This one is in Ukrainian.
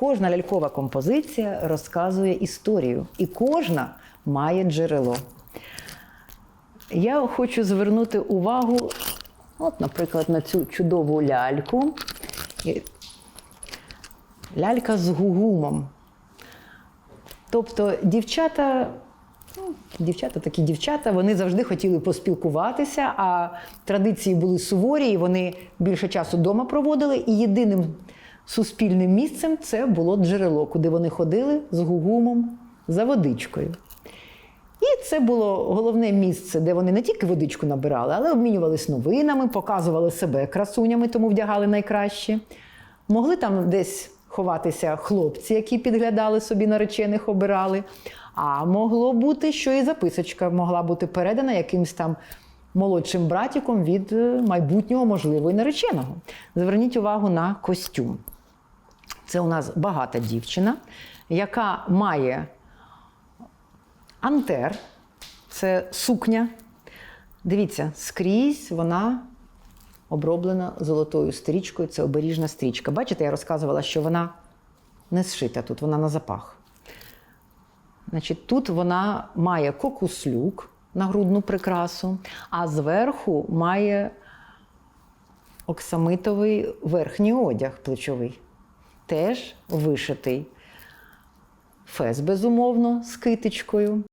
Кожна лялькова композиція розказує історію, і кожна має джерело. Я хочу звернути увагу, от, наприклад, на цю чудову ляльку. Лялька з гугумом. Тобто дівчата, ну, дівчата такі дівчата, вони завжди хотіли поспілкуватися, а традиції були суворі, і вони більше часу вдома проводили. І єдиним суспільним місцем це було джерело, куди вони ходили з гугумом за водичкою. І це було головне місце, де вони не тільки водичку набирали, але обмінювались новинами, показували себе красунями, тому вдягали найкраще. Могли там десь ховатися хлопці, які підглядали собі наречених, обирали. А могло бути, що і записочка могла бути передана якимсь там молодшим братіком від е, майбутнього, можливо, і нареченого. Зверніть увагу на костюм. Це у нас багата дівчина, яка має антер, це сукня. Дивіться, скрізь вона оброблена золотою стрічкою, це оберіжна стрічка. Бачите, я розказувала, що вона не зшита тут, вона на запах. Значить, тут вона має кокуслюк на грудну прикрасу, а зверху має оксамитовий верхній одяг плечовий, теж вишитий. Фес, безумовно, з китичкою.